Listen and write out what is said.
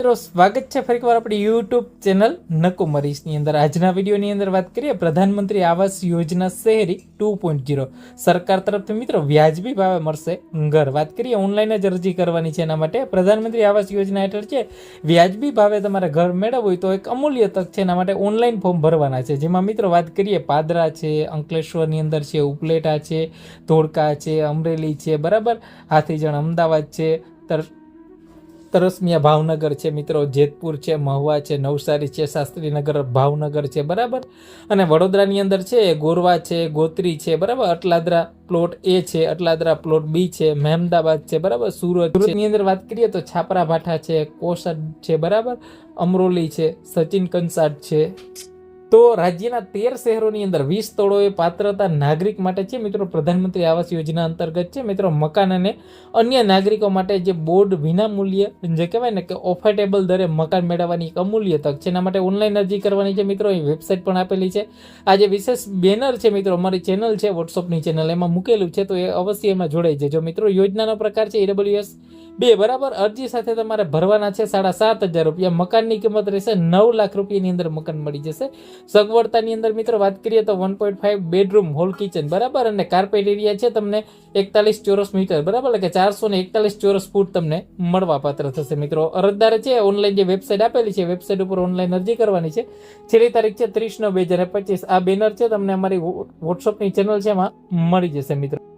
સ્વાગત છે ફરીવાર આપણી યુટ્યુબ ચેનલ નકુમરીશની અંદર. આજના વિડીયોની અંદર વાત કરીએ પ્રધાનમંત્રી આવાસ યોજના શહેરી ટુ પોઈન્ટ જીરો સરકાર તરફથી મિત્રો, વ્યાજબી ભાવે મળશે ઘર. વાત કરીએ ઓનલાઈન જ અરજી કરવાની છે, એના માટે પ્રધાનમંત્રી આવાસ યોજના હેઠળ છે, વ્યાજબી ભાવે તમારે ઘર મેળવવું હોય તો એક અમૂલ્ય તક છે, એના માટે ઓનલાઈન ફોર્મ ભરવાના છે. જેમાં મિત્રો, વાત કરીએ પાદરા છે, અંકલેશ્વરની અંદર છે, ઉપલેટા છે, ધોળકા છે, અમરેલી છે, બરાબર? હાથીજણ અમદાવાદ છે, તર તરસમિયા ભાવનગર છે મિત્રો, જેતપુર છે, મહુવા છે, નવસારી છે, શાસ્ત્રીનગર, ભાવનગર છે, બરાબર? અને વડોદરાની અંદર છે, ગોરવા છે, ગોત્રી છે, બરાબર? અટલાદરા પ્લોટ એ છે, અટલાદરા પ્લોટ બી છે, મહેમદાબાદ છે, બરાબર? સુરત એની અંદર વાત કરીએ તો છાપરા ભાઠા છે કોસદ છે, બરાબર? અમરોલી છે, સચિન કંસાટ છે. તો રાજ્યના તેર શહેરોની અંદર વીસ સ્થળોએ પાત્રતા નાગરિક માટે છે. મિત્રો, પ્રધાનમંત્રી આવાસ યોજના અંતર્ગત છે. મિત્રો, મકાન અને અન્ય નાગરિકો માટે જે બોર્ડ વિના મૂલ્ય જે કહેવાય ને કે ઓફર્ટેબલ દરે મકાન મેળવવાની એક અમૂલ્ય તક છે. એના માટે ઓનલાઈન અરજી કરવાની છે. મિત્રો, અહીં વેબસાઇટ પણ આપેલી છે. આ જે વિશેષ બેનર છે મિત્રો, અમારી ચેનલ છે વોટ્સઅપની ચેનલ, એમાં મૂકેલું છે. તો એ અવશ્ય એમાં જોડાઈ જજો. મિત્રો, યોજનાનો પ્રકાર છે. ઈડબ્લ્યુએસ બે, બરાબર? અરજી સાથે તમારે ભરવાના છે સાડા સાત હજાર રૂપિયા. મકાનની કિંમત રહેશે નવ લાખ રૂપિયાની અંદર મકાન મળી જશે. સગવડતાની અંદર મિત્રો વાત કરીએ તો one point five bedroom hall kitchen બરાબર? અને કાર્પેટ એરિયા છે તમને એકતાલીસ ચોરસ મીટર બરાબર? એટલે કે ચારસો ને એકતાલીસ ચોરસ ફૂટ તમને મળવા પાત્ર થશે મિત્રો. અરજદારે છે ઓનલાઈન જે વેબસાઇટ આપેલી છે વેબસાઇટ ઉપર ઓનલાઈન અરજી કરવાની છે. છેલ્લી તારીખ છે ત્રીસ નવ બે હજાર પચીસ. આ બેનર છે તમને અમારી વોટ્સઅપની ચેનલ છે એમાં મળી જશે મિત્રો.